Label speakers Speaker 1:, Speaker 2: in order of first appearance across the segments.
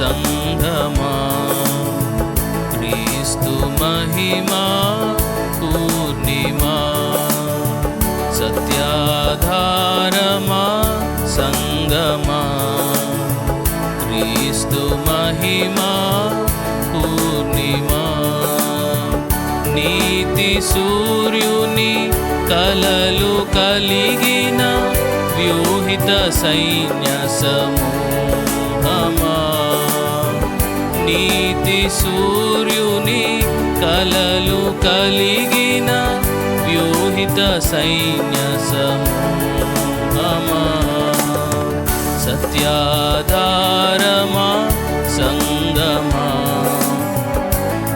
Speaker 1: సంగమా క్రీస్తు మహిమా పూర్ణిమా? సత్యాధారమా సంగమా? క్రీస్తు మహిమా పూర్ణిమా? నీతి సూర్యుని కలలు కలిగిన వ్యూహిత సైన్య సమూహమా? నీతి సూర్యుని కలలు కలిగిన వ్యూహిత సైన్య సమూహమా? సత్యాధారమా? సంగమా?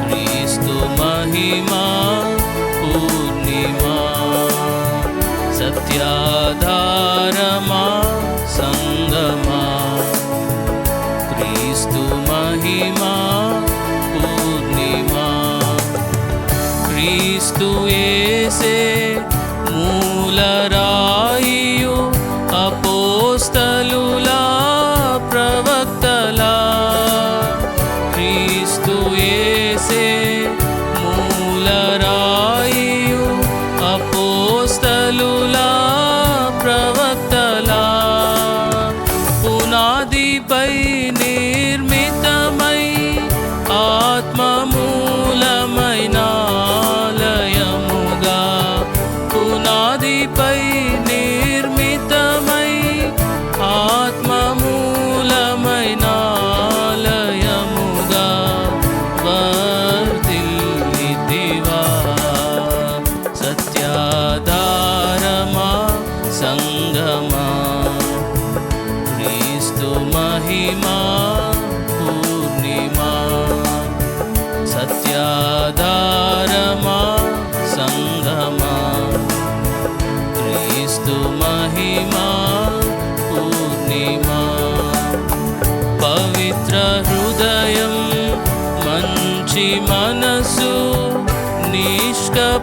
Speaker 1: క్రీస్తు మహిమా? పూర్ణిమా? సత్యాధారమా? Hallelujah.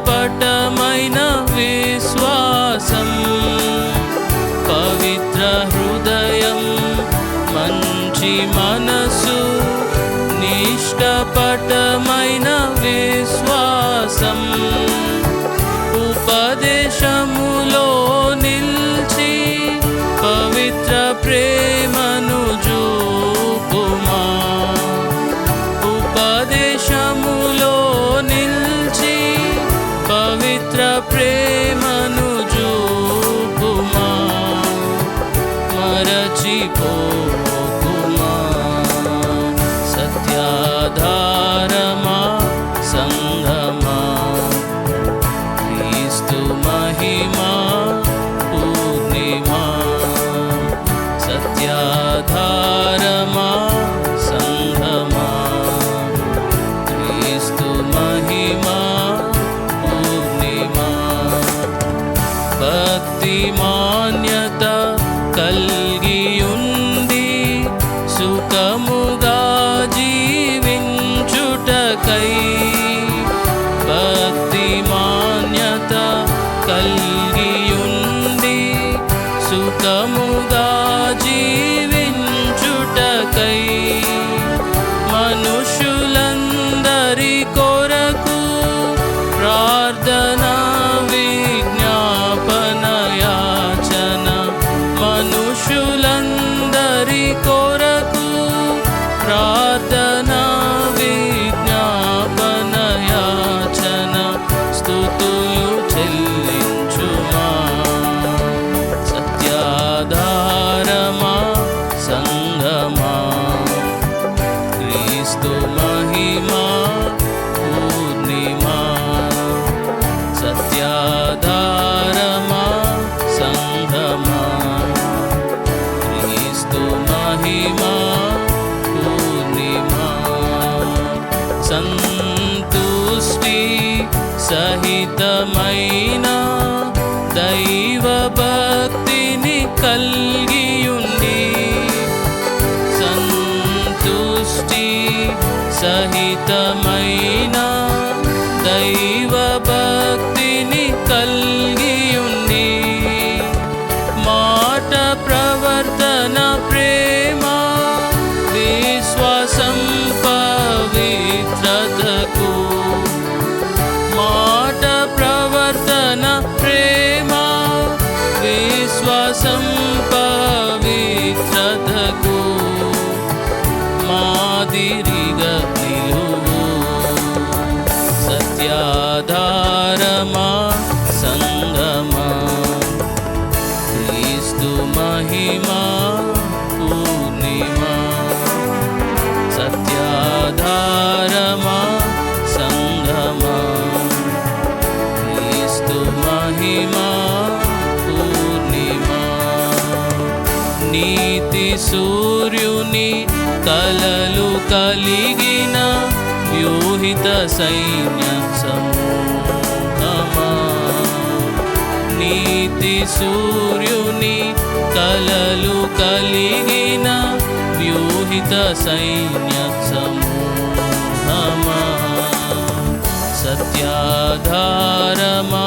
Speaker 1: అపటమైన విశ్వాసం పవిత్ర హృదయ era. కొరకు రా అమితమైన దైవ భక్తిని కలిగి ఉంది మాట ప్రవర్తన ప్రేమ విశ్వాసం పవిత్రతకు మాట ప్రవర్తన ప్రేమ విశ్వాసం పవిత్రతకు మాదిరి మహిమా పూర్ణిమా. సత్యాధారమా సంగమా క్రీస్తు మహిమా పూర్ణిమా. నీతి సూర్యుని కలలు కలిగిన వ్యూహిత సైన్య సమూహమా నీతి సూర్యుని కలలు కలిగిన వ్యూహిత సైన్య సమూహమా? సత్యాధారమా?